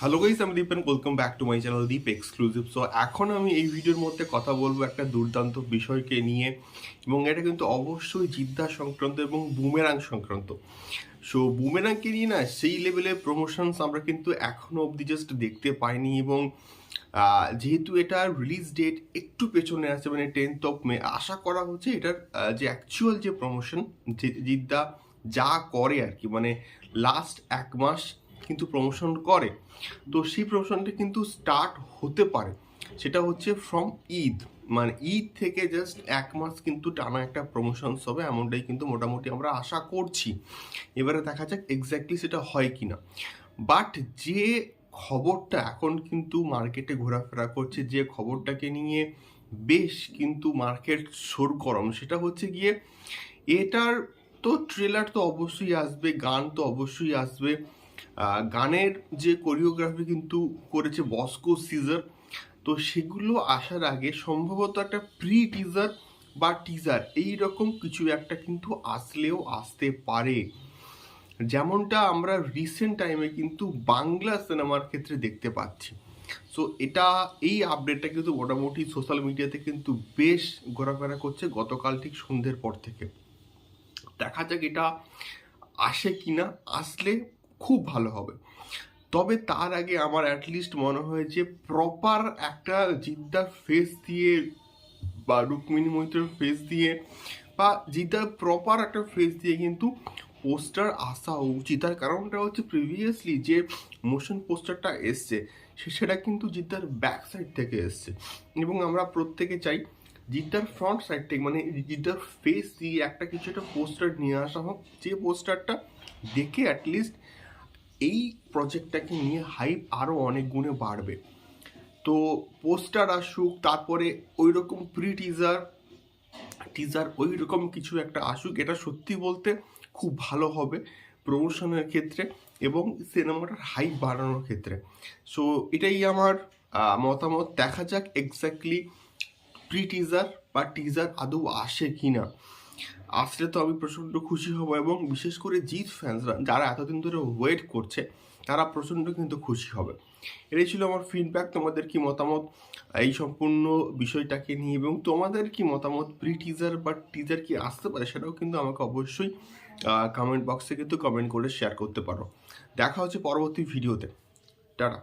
Hello guys আমি Deep and welcome back to my channel Deep exclusive so এখন আমি এই ভিডিওর মধ্যে কথা বলব একটা দুর্দান্ত বিষয়কে নিয়ে এবং এটা কিন্তু অবশ্যই জিদ্দা সংক্রান্ত এবং বুমেরাং সংক্রান্ত। সো বুমেরাংকে নিয়ে না সেই লেভেলের প্রমোশনস আমরা কিন্তু এখনও অবধি জাস্ট দেখতে পাইনি এবং যেহেতু এটার রিলিজ ডেট একটু পেছনে আছে মানে টেন্থ অফ মে আশা করা হচ্ছে এটার যে অ্যাকচুয়াল যে প্রমোশন জিদ্দা যা করে আর কি মানে লাস্ট এক মাস কিন্তু প্রমোশন করে। তো সেই প্রমোশনটা কিন্তু স্টার্ট হতে পারে। সেটা হচ্ছে ফ্রম ঈদ মানে ঈদ থেকে জাস্ট এক মাস কিন্তু টানা একটা প্রমোশনস হবে, এমনটাই কিন্তু মোটামুটি আমরা আশা করছি। এবারে দেখা যাক এক্স্যাক্টলি সেটা হয় কি না বাট যে খবরটা এখন কিন্তু মার্কেটে ঘোরাফেরা করছে, যে খবরটাকে নিয়ে বেশ কিন্তু মার্কেট সরগরম সেটা হচ্ছে গিয়ে এটার তো ট্রেলার তো অবশ্যই আসবে, গান তো অবশ্যই আসবে। গানের যে কোরিওগ্রাফি কিন্তু করেছে বস্কো সিজার তো সেগুলো আসার আগে সম্ভবত একটা প্রি টিজার বা টিজার এই রকম কিছু একটা কিন্তু আসলেও আসতে পারে। যেমনটা আমরা রিসেন্ট টাইমে কিন্তু বাংলা সিনেমার ক্ষেত্রে দেখতে পাচ্ছি। সো এটা, এই আপডেটটা কিন্তু মোটামুটি সোশ্যাল মিডিয়াতে কিন্তু বেশ ঘোরাফেরা করছে গতকাল ঠিক সন্ধ্যের পর থেকে। দেখা যাক এটা আসে কিনা, আসলে খুব ভালো হবে। তবে তার আগে আমার অ্যাটলিস্ট মনে হয় যে প্রপার একটা জিদ্দার ফেস দিয়ে বা রুক্মিণী মৈত্রের ফেস দিয়ে বা জিদ্দার প্রপার একটা ফেস দিয়ে কিন্তু পোস্টার আসা উচিত। তার কারণটা হচ্ছে প্রিভিয়াসলি যে মোশন পোস্টারটা এসছে সেটা কিন্তু জিদ্দার ব্যাক সাইড থেকে এসছে। এবং আমরা প্রত্যেকে চাই জিদ্দার ফ্রন্ট সাইড থেকে মানে জিদ্দার ফেস দিয়ে একটা কিছু একটা পোস্টার নিয়ে আসা হোক। যে পোস্টারটা দেখে অ্যাটলিস্ট এই প্রজেক্টটাকে নিয়ে হাইপ আরও অনেক গুণে বাড়বে। তো পোস্টার আসুক, তারপরে ওই রকম প্রি টিজার টিজার ওই রকম কিছু একটা আসুক, এটা সত্যি বলতে খুব ভালো হবে প্রমোশনের ক্ষেত্রে এবং সিনেমাটার হাইপ বাড়ানোর ক্ষেত্রে। সো এটাই আমার মতামত। দেখা যাক এক্স্যাক্টলি প্রি টিজার বা টিজার আদৌ আসে কি না আসলে তো আমি প্রচণ্ড খুশি হব এবং বিশেষ করে জিৎ ফ্যান্সরা যারা এতদিন ধরে ওয়েট করছে, তারা প্রচণ্ড কিন্তু খুশি হবে। এটাই ছিল আমার ফিডব্যাক তোমাদের কি মতামত এই সম্পূর্ণ বিষয়টাকে নিয়ে এবং তোমাদের কি মতামত প্রি টিজার বা টিজার কি আসতে পারে সেটাও কিন্তু আমাকে অবশ্যই কমেন্ট বক্সে কিন্তু কমেন্ট করে শেয়ার করতে পারো। দেখা হচ্ছে পরবর্তী ভিডিওতে টাটা।